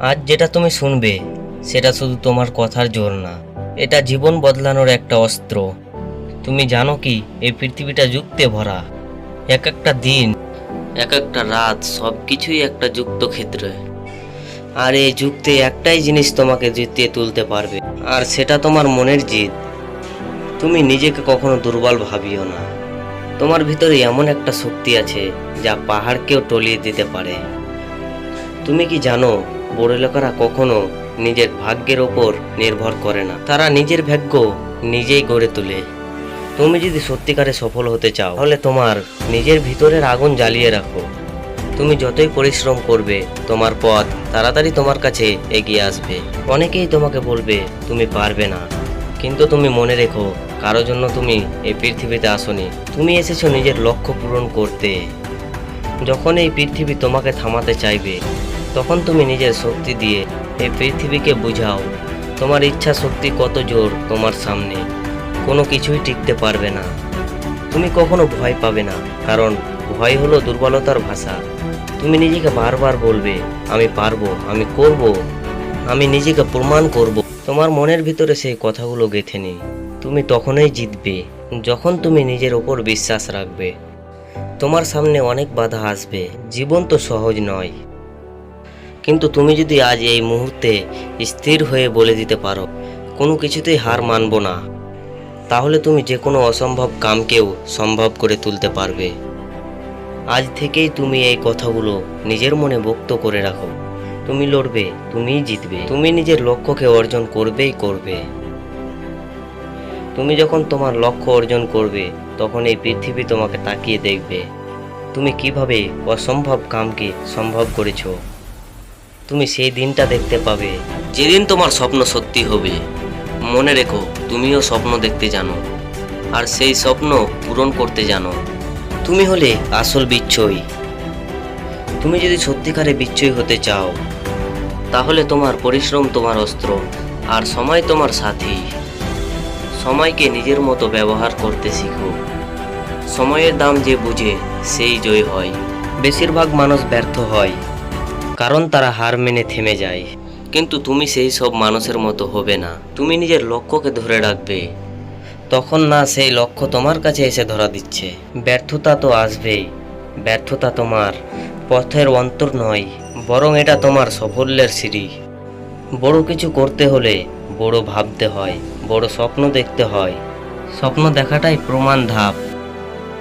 আজ যেটা তুমি শুনবে, সেটা শুধু তোমার কথার জোর না। এটা জীবন বদলানোর একটা অস্ত্র। তুমি জানো কি, এই পৃথিবীটা যুক্তে ভরা। এক একটা দিন, এক একটা রাত সব কিছুই একটা যুক্ত ক্ষেত্রে। আর এই যুক্তে একটাই জিনিস তোমাকে জিতিয়ে তুলতে পারবে, আর সেটা তোমার মনের জিত। তুমি নিজেকে কখনো দুর্বল ভাবিও না। তোমার ভিতরে এমন একটা শক্তি আছে, যা পাহাড়কেও টলিয়ে দিতে পারে। তুমি কি জানো বড় লোকেরা কখনো নিজের ভাগ্যের ওপর নির্ভর করে না। তারা নিজের ভাগ্য নিজেই গড়ে তোলে। তুমি যদি সত্যিকারে সফল হতে চাও, তাহলে তোমার নিজের ভিতরের আগুন জ্বালিয়ে রাখো। তুমি যতই পরিশ্রম করবে, তোমার পথ তাড়াতাড়ি তোমার কাছে এগিয়ে আসবে। অনেকেই তোমাকে বলবে, তুমি পারবে না। কিন্তু তুমি মনে রেখো, কারও জন্য তুমি এই পৃথিবীতে আসনি। তুমি এসেছ নিজের লক্ষ্য পূরণ করতে। যখন এই পৃথিবী তোমাকে থামাতে চাইবে তখন তুমি নিজের শক্তি দিয়ে এই পৃথিবীকে বুঝাও, তোমার ইচ্ছা শক্তি কত জোর তোমার সামনে, কোনো কিছুই টিকতে পারবে না। তুমি কখনো ভয় পাবে না, কারণ ভয় হলো দুর্বলতার ভাষা। তুমি নিজেকে বারবার বলবে, আমি পারব, আমি করব, আমি নিজেকে প্রমাণ করব। তোমার মনের ভিতরে সেই কথাগুলো গেঁথে নেই তুমি তখনই জিতবে, যখন তুমি নিজের ওপর বিশ্বাস রাখবে। তোমার সামনে অনেক বাধা আসবে, জীবন তো সহজ নয়। কিন্তু তুমি যদি আজ এই মুহূর্তে স্থির হয়ে বলে দিতে পারো, কোনো কিছুতেই হার মানব না, তাহলে তুমি যে কোনো অসম্ভব কামকেও সম্ভব করে তুলতে পারবে। আজ থেকেই তুমি এই কথাগুলো নিজের মনে ব্যক্ত করে রাখো। তুমি লড়বে, তুমিই জিতবে, তুমি নিজের লক্ষ্যকে অর্জন করবেই করবে। তুমি যখন তোমার লক্ষ্য অর্জন করবে, তখন এই পৃথিবী তোমাকে তাকিয়ে দেখবে। তুমি কীভাবে অসম্ভব কামকে সম্ভব করেছ। তুমি সেই দিনটা দেখতে পাবে। যেদিন তোমার স্বপ্ন সত্যি হবে। মনে রেখো, তুমিও স্বপ্ন দেখতে জানো। আর সেই স্বপ্ন পূরণ করতে জানো। তুমি হলে আসল বিচ্ছই। তুমি যদি সত্যিকারে বিচ্ছই হতে চাও, তাহলে তোমার পরিশ্রম তোমার অস্ত্র, আর সময় তোমার সাথী। সময়কে নিজের মতো ব্যবহার করতে শিখো। সময়ের দাম যে বুঝে, সেই জয় হয়। বেশিরভাগ মানুষ ব্যর্থ হয়। কারণ তারা হার মেনে থেমে যায়। কিন্তু তুমি সেই সব মানুষের মতো হবে না। তুমি নিজের লক্ষ্যকে ধরে রাখবে। তখন না, সেই লক্ষ্য তোমার কাছে এসে ধরা দিচ্ছে। ব্যর্থতা তো আসবেই। ব্যর্থতা তোমার পথের অন্তর নয়, বরং এটা তোমার সাফল্যের সিঁড়ি। বড় কিছু করতে হলে বড় ভাবতে হয়, বড় স্বপ্ন দেখতে হয়। স্বপ্ন দেখাটাই প্রমাণ ধাপ।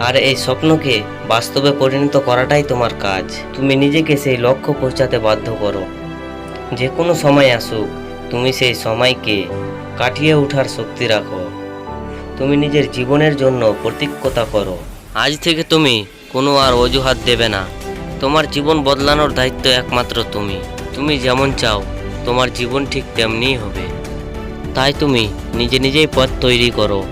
আর এই স্বপ্নকে বাস্তবে পরিণত করাটাই তোমার কাজ। তুমি নিজেকে সেই লক্ষ্য পৌঁছাতে বাধ্য করো। যে কোনো সময় আসুক, তুমি সেই সময়কে কাটিয়ে ওঠার শক্তি রাখো। তুমি নিজের জীবনের জন্য প্রতিজ্ঞতা করো। আজ থেকে তুমি কোনো আর অজুহাত দেবে না। তোমার জীবন বদলানোর দায়িত্ব একমাত্র তুমি। তুমি যেমন চাও, তোমার জীবন ঠিক তেমনিই হবে। তাই তুমি নিজে নিজেই পথ তৈরি করো।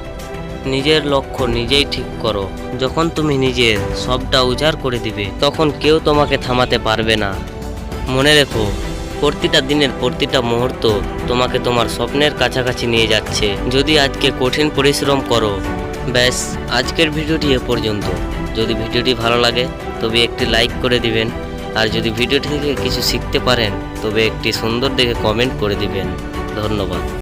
নিজের লক্ষ্য নিজেই ঠিক করো। যখন তুমি নিজের সবটা উজাড় করে দিবে, তখন কেউ তোমাকে থামাতে পারবে না। মনে রেখো, প্রতিটা দিনের প্রতিটা মুহূর্ত তোমাকে তোমার স্বপ্নের কাছাকাছি নিয়ে যাচ্ছে। যদি আজকে কঠিন পরিশ্রম করো, ব্যাস, আজকের ভিডিওটি এ পর্যন্ত। যদি ভিডিওটি ভালো লাগে, তবে একটি লাইক করে দিবেন। আর যদি ভিডিওটি থেকে কিছু শিখতে পারেন, তবে একটি সুন্দর দেখে কমেন্ট করে দিবেন। ধন্যবাদ।